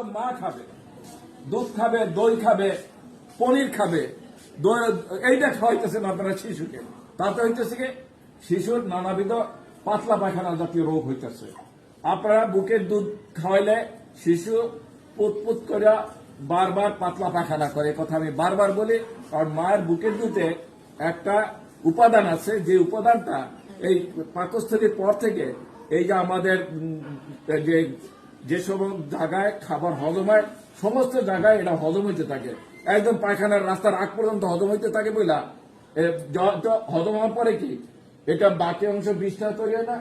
তো মা খাবে, দুধ খাবে, দই খাবে, পনির খাবে এইটা খাওয়াইতেছেন আপনারা শিশুকে। তাতে হইতেছে কি, শিশুর নানাবিধ পাতলা পায়খানা জাতীয় রোগ হইতেছে। আপনারা বুকের দুধ খাওয়াইলে শিশু পুতপুত করে বারবার পাতলা পায়খানা করে। কথা আমি বারবার বলি, কারণ মায়ের বুকের দুধে একটা উপাদান আছে, যে উপাদানটা এই পাকস্থলীর পর থেকে এই যে আমাদের যে যে সব জায়গায় খাবার হজম হয়, সমস্ত জায়গায় এটা হজম হইতে থাকে। একদম পায়খানার রাস্তার আগ পর্যন্ত হজম হইতে থাকে বইলা হজম হওয়ার পরে কি? এটা বাকি অংশ বিষ্ঠা তৈরি হয় না?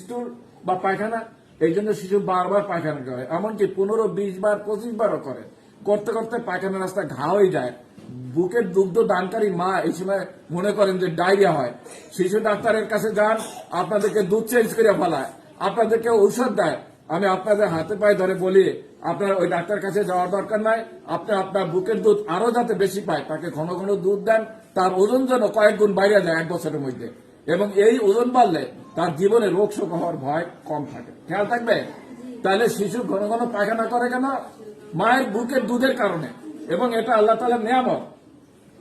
স্টুল বা পায়খানা? এই জন্য শিশু বারবার পায়খানা করে। এমনকি পনেরো, বিশ বার, পঁচিশ বারও করে। করতে করতে পায়খানা রাস্তা ঘা হয়ে যায়। বুকের দুগ্ধ দানকারী মা এই সময় মনে করেন যে ডায়রিয়া হয়। শিশু ডাক্তারের কাছে যান, আপনাদেরকে দুধ চেঞ্জ করে ফেলায়। আপনাদেরকে ঔষধ দেয়। আমি আপনাদের হাতে পায়ে ধরে বলি, আপনার ওই ডাক্তার কাছে যাওয়ার দরকার নাই। আপনি আপনার বুকের দুধ আরও যাতে বেশি পায়, তাকে ঘন ঘন দুধ দেন। তার ওজন যেন কয়েক গুণ বাইরে যায় এক বছরের মধ্যে। এবং এই ওজন বাড়লে তার জীবনে রোগ শোক হওয়ার ভয় কম থাকে। খেয়াল থাকবে? তাহলে শিশু ঘন ঘন পায়খানা করে কেন? মায়ের বুকের দুধের কারণে। এবং এটা আল্লাহ তালার নিয়ামত।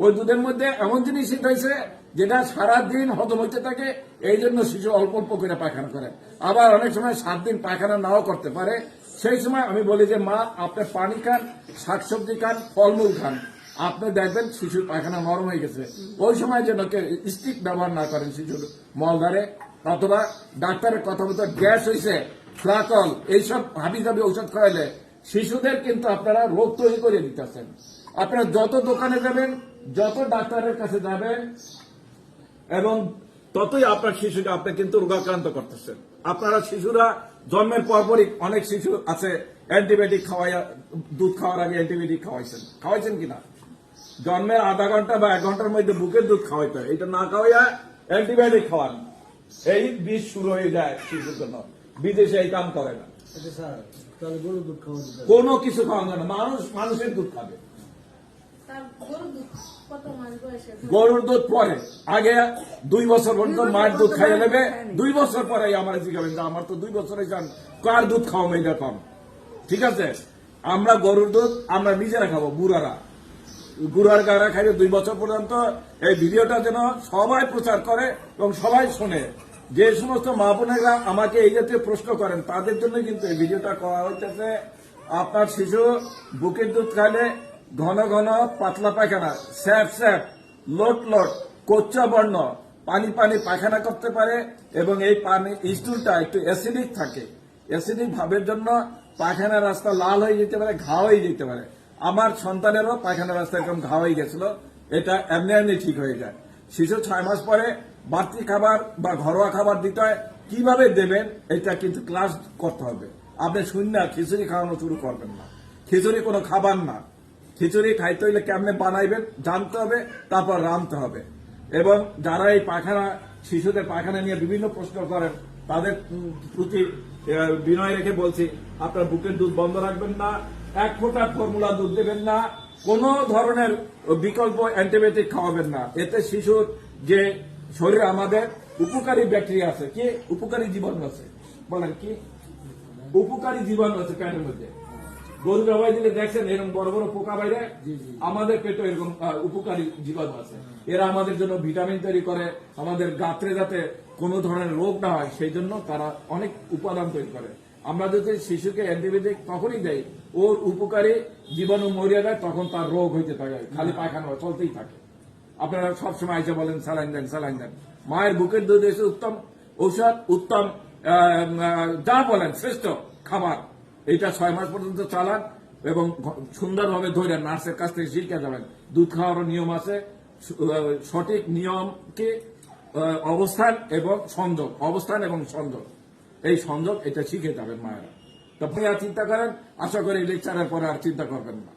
ওই দুধের মধ্যে এমন জিনিস হয়েছে যেটা সারা দিন হজম হইতে থাকে, এই জন্য শিশু অল্প অল্প করে পায়খানা করে। আবার অনেক সময় সাত দিন পায়খানা নাও করতে পারে। সেই সময় আমি বলি যে, মা, আপনি পানি খান, শাকসবজি খান, ফলমূল খান। আপনি দেখবেন শিশুর পায়খানা নরম হয়ে গেছে। ওই সময় যেন স্টিক ব্যবহার না করেন শিশুর মলধারে অথবা ডাক্তারের কথা মতো গ্যাস হয়েছে ফ্লাকল, এইসব হাবি জাবি ঔষধ খাওয়াইলে শিশুদের কিন্তু আপনারা রোগ তৈরি করে দিতেছেন। আপনারা যত দোকানে যাবেন, যত ডাক্তারের কাছে যাবেন এবং ততই আপনার শিশুকে আপনি কিন্তু রোগাক্রান্ত করতেছেন। আপনারা শিশুরা জন্মের পরপরই অনেক শিশু আছে অ্যান্টিবায়োটিক খাওয়াইয়া দুধ খাওয়ার আগে অ্যান্টিবায়োটিক খাওয়াইছেন। খাওয়াইছেন কিনা? জন্মের আধা ঘণ্টা বা এক ঘণ্টার মধ্যে বুকের দুধ খাওয়াইতে হয়। এটা না খাওয়াইয়া অ্যান্টিবায়োটিক খাওয়ান। এই বিষ শুরু হয়ে যায় শিশুর জন্য। বিদেশে এই কাম করে না। আচ্ছা কোনো কিছু খাওয়ানো না। মানুষ মানুষের দুধ খাবে তার গরু দুধ কত মাস বয়সে গরুর দুধ পরে। আগে দুই বছর পর্যন্ত মায়ের দুধ খাইয়ে নেবে। দুই বছর পরে আমার জিজ্ঞাবেন আমার তো দুই বছরে যান কার দুধ খাওয়া মেয়েটা কম ঠিক আছে? আমরা গরুর দুধ আমরা নিজেরা খাব বুড়ারা। বুড়ার গারা খাইবে দুই বছর পর্যন্ত এই ভিডিওটা যেন সবাই প্রচার করে এবং সবাই শোনে। যে সমস্ত মা বোনেরা আমাকে এই জাতীয় প্রশ্ন করেন তাদের জন্য কিন্তু এই ভিডিওটা করা হইতেছে। আপনার শিশু বুকের দুধ খাইলে ঘন ঘন পাতলা পায়খানা। স্যাপ স্যাপ লোট লোট কোচ্চা বর্ণ। পানি পানি পায়খানা করতে পারে এবং এই পানি স্টুলটা একটু অ্যাসিডিক থাকে। অ্যাসিডিক ভাবের জন্য পায়খানা রাস্তা লাল হয়ে যেতে পারে, ঘা হয়ে যেতে পারে। আমার সন্তানেরও পায়খানা রাস্তা এরকম ঘা হয়ে গেছিল, এটা এমনি এমনি ঠিক হয়ে যায়। শিশু ছয় মাস পরে বাড়তি খাবার বা ঘরোয়া খাবার দিতে হয়, কীভাবে দেবেন এটা কিন্তু ক্লাস করতে হবে। আপনি শূন্য খিচুড়ি খাওয়ানো শুরু করবেন না। খিচুড়ি কোনো খাবার না। খিচুড়ি খাইতে হইলে কেমনে বানাইবেন জানতে হবে, তারপর রাঁধতে হবে। এবং যারা এই পায়খানা, শিশুদের পায়খানা নিয়ে বিভিন্ন প্রশ্ন করেন, তাদের প্রতি বিনয় রেখে বলছি, আপনার বুকের দুধ বন্ধ রাখবেন না, এক ফোঁটা ফর্মুলা দুধ দেবেন না, কোন ধরনের বিকল্প অ্যান্টিবায়োটিক খাওয়াবেন না। এতে শিশুর যে শরীরে আমাদের, উপকারী ব্যাকটেরিয়া আছে, কি? উপকারী জীবাণু আছে। বলেন কি? উপকারী জীবাণু আছে পেটের মধ্যে। গরু জবাই দিলে দেখছেন এরকম বড় বড় পোকা বাইরে আমাদের পেটে এরকম উপকারী জীবাণু আছে। এরা আমাদের জন্য ভিটামিন তৈরি করে আমাদের গাত্রে যাতে কোনো ধরনের রোগ না হয় সেই জন্য তারা অনেক উপাদান তৈরি করে। আমরা যদি শিশুকে অ্যান্টিবায়োটিক তখনই দেয় ওর উপকারী জীবাণু মরিয়া যায় তখন তার রোগ হইতে থাকে খালি পায়খানা চলতেই থাকে। আপনারা সবসময় এসে বলেন স্যালাইন দেন স্যালাইন দেন। মায়ের বুকের দুধ এসে উত্তম ঔষধ উত্তম যা বলেন শ্রেষ্ঠ খাবার। এইটা ছয় মাস পর্যন্ত চালান এবং সুন্দরভাবে ধরে নার্সের কাছ থেকে শিখে যাবেন দুধ খাওয়ারও নিয়ম আছে সঠিক নিয়মকে অবস্থান এবং সংযোগ, অবস্থান এবং সংযোগ। এই সংযোগ এটা শিখে যাবেন মায়েরা। তখন আর চিন্তা করেন, আশা করি লেকচারের পরে আর চিন্তা করবেন না।